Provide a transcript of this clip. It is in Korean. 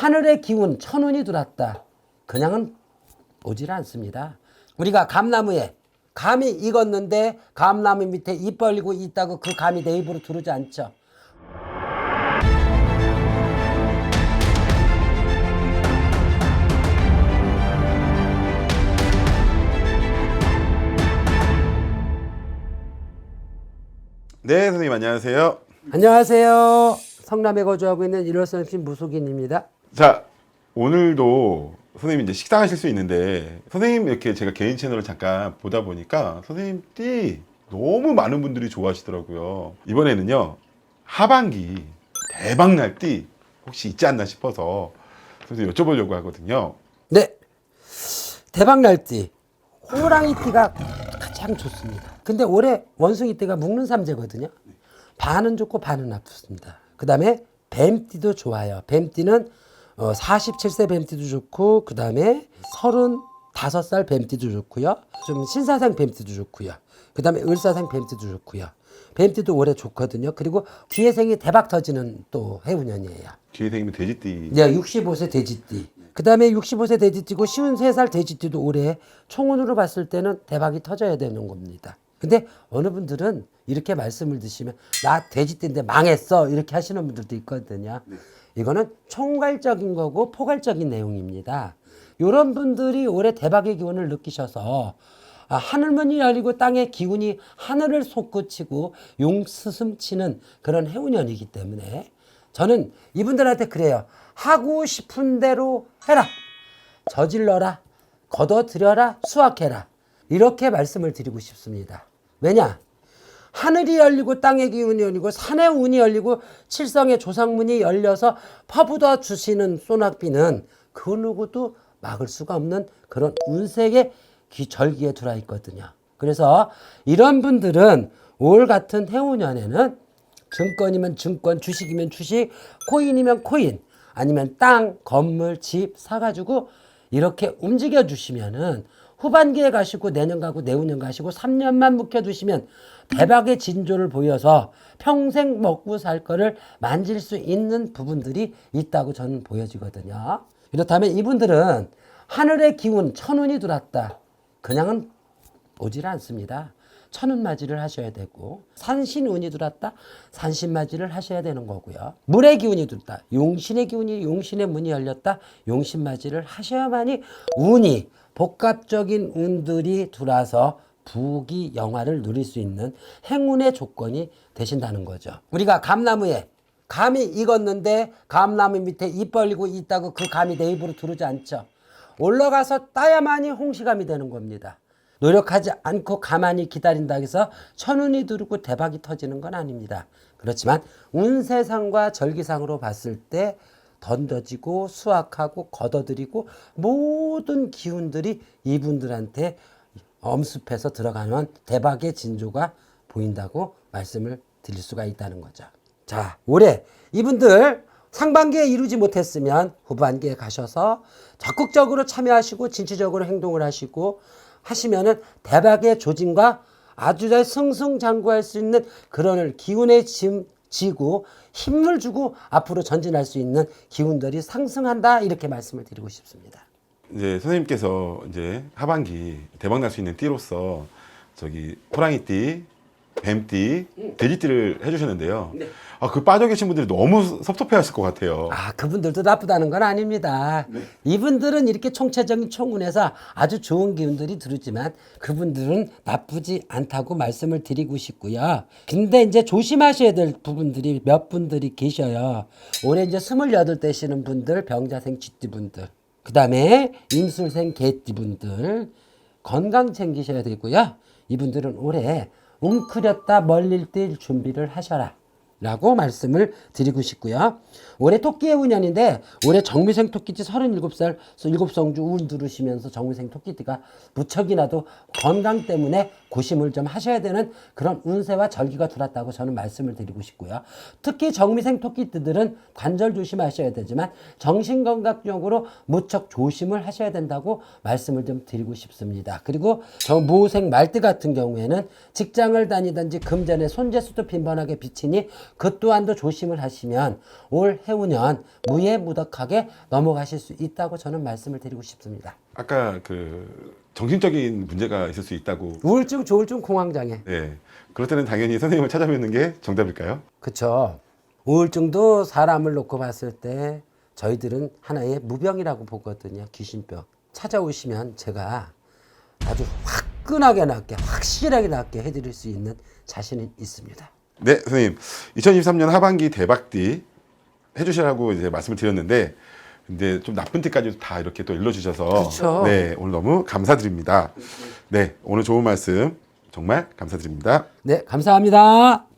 하늘의 기운 천운이 들었다. 그냥은 오질 않습니다. 우리가 감나무에 감이 익었는데 감나무 밑에 입 벌리고 있다고 그 감이 내 입으로 들어오지 않죠. 네, 선생님 안녕하세요. 안녕하세요. 성남에 거주하고 있는 일월선심 무속인입니다. 자, 오늘도 선생님 이제 식사하실 수 있는데 선생님 이렇게 제가 개인 채널을 잠깐 보다 보니까 선생님 띠 너무 많은 분들이 좋아하시더라고요. 이번에는요 하반기 대박 날 띠 혹시 있지 않나 싶어서 선생님 여쭤보려고 하거든요. 네. 대박 날 띠. 호랑이 띠가 가장 좋습니다. 근데 올해 원숭이 띠가 묶는 삼재거든요. 반은 좋고 반은 나쁘습니다. 그 다음에 뱀띠도 좋아요. 뱀띠는 어, 47세 뱀띠도 좋고, 그 다음에 35살 뱀띠도 좋고요. 좀 신사생 뱀띠도 좋고요. 그 다음에 을사생 뱀띠도 좋고요. 뱀띠도 올해 좋거든요. 그리고 기회생이 대박 터지는 또 해운년이에요. 생기면 돼지띠. 네, 65세 돼지띠. 그 다음에 65세 돼지띠고 53살 돼지띠도 올해 총운으로 봤을 때는 대박이 터져야 되는 겁니다. 근데 어느 분들은 이렇게 말씀을 드시면 나 돼지띠인데 망했어 이렇게 하시는 분들도 있거든요. 이거는 총괄적인 거고 포괄적인 내용입니다. 이런 분들이 올해 대박의 기운을 느끼셔서 아, 하늘문이 열리고 땅의 기운이 하늘을 솟구치고 용스슴치는 그런 해운년이기 때문에 저는 이분들한테 그래요. 하고 싶은 대로 해라. 저질러라. 걷어들여라. 수확해라. 이렇게 말씀을 드리고 싶습니다. 왜냐? 하늘이 열리고 땅의 기운이 열리고 산의 운이 열리고 칠성의 조상문이 열려서 퍼부어 주시는 소낙비는 그 누구도 막을 수가 없는 그런 운세의 기- 절기에 들어 있거든요. 그래서 이런 분들은 올 같은 해운년에는 증권이면 증권, 주식이면 주식, 코인이면 코인, 아니면 땅, 건물, 집 사가지고 이렇게 움직여 주시면은 후반기에 가시고 내년 가고 내후년 가시고 3년만 묵혀두시면 대박의 진조를 보여서 평생 먹고 살 거를 만질 수 있는 부분들이 있다고 저는 보여지거든요. 이렇다면 이분들은 하늘의 기운 천운이 들었다. 그냥은 오질 않습니다. 천운맞이를 하셔야 되고 산신운이 들었다 산신맞이를 하셔야 되는 거고요 물의 기운이 들었다 용신의 기운이 용신의 문이 열렸다 용신맞이를 하셔야만이 운이 복합적인 운들이 들어와서 부귀 영화를 누릴 수 있는 행운의 조건이 되신다는 거죠 우리가 감나무에 감이 익었는데 감나무 밑에 입 벌리고 있다고 그 감이 내 입으로 들어오지 않죠 올라가서 따야만이 홍시감이 되는 겁니다. 노력하지 않고 가만히 기다린다 해서 천운이 들고 대박이 터지는 건 아닙니다. 그렇지만 운세상과 절기상으로 봤을 때 던져지고 수확하고 걷어들이고 모든 기운들이 이분들한테 엄습해서 들어가면 대박의 진조가 보인다고 말씀을 드릴 수가 있다는 거죠. 자, 올해 이분들 상반기에 이루지 못했으면 후반기에 가셔서 적극적으로 참여하시고 진취적으로 행동을 하시고 하시면은 대박의 조짐과 아주 잘 승승장구할 수 있는 그런 기운의 짐 지고 힘을 주고 앞으로 전진할 수 있는 기운들이 상승한다 이렇게 말씀을 드리고 싶습니다. 이제 선생님께서 이제 하반기 대박 날 수 있는 띠로서 저기 호랑이띠, 뱀띠, 돼지띠를 해주셨는데요. 아, 그 빠져 계신 분들이 너무 섭섭해하실 것 같아요. 아, 그분들도 나쁘다는 건 아닙니다. 이분들은 이렇게 총체적인 총운에서 아주 좋은 기운들이 들었지만 그분들은 나쁘지 않다고 말씀을 드리고 싶고요. 근데 이제 조심하셔야 될 부분들이 몇 분들이 계셔요. 올해 이제 스물여덟 되시는 분들, 병자생 쥐띠분들, 그 다음에 임술생 개띠분들, 건강 챙기셔야 되고요. 이분들은 올해 웅크렸다 멀릴 뛸 준비를 하셔라. 라고 말씀을 드리고 싶고요. 올해 토끼의 운년인데 올해 정미생 토끼띠 37살 7성주 운 들으시면서 정미생 토끼띠가 무척이나도 건강 때문에 고심을 좀 하셔야 되는 그런 운세와 절기가 들어왔다고 저는 말씀을 드리고 싶고요. 특히 정미생 토끼띠들은 관절 조심하셔야 되지만 정신건강적으로 무척 조심을 하셔야 된다고 말씀을 좀 드리고 싶습니다. 그리고 저 모생 말띠 같은 경우에는 직장을 다니든지 금전에 손재수도 빈번하게 비치니 그 또한도 조심을 하시면 올 해운년 무예무덕하게 넘어가실 수 있다고 저는 말씀을 드리고 싶습니다. 아까 그 정신적인 문제가 있을 수 있다고. 우울증, 조울증, 공황장애. 네. 그럴 때는 당연히 선생님을 찾아뵙는 게 정답일까요? 그쵸. 우울증도 사람을 놓고 봤을 때 저희들은 하나의 무병이라고 보거든요. 귀신병. 찾아오시면 제가 아주 화끈하게 낫게, 확실하게 낫게 해드릴 수 있는 자신이 있습니다. 네, 선생님. 2023년 하반기 대박띠 해주시라고 이제 말씀을 드렸는데, 근데 좀 나쁜 띠까지도 다 이렇게 또 일러주셔서, 그렇죠. 네, 오늘 너무 감사드립니다. 네, 오늘 좋은 말씀 정말 감사드립니다. 네, 감사합니다.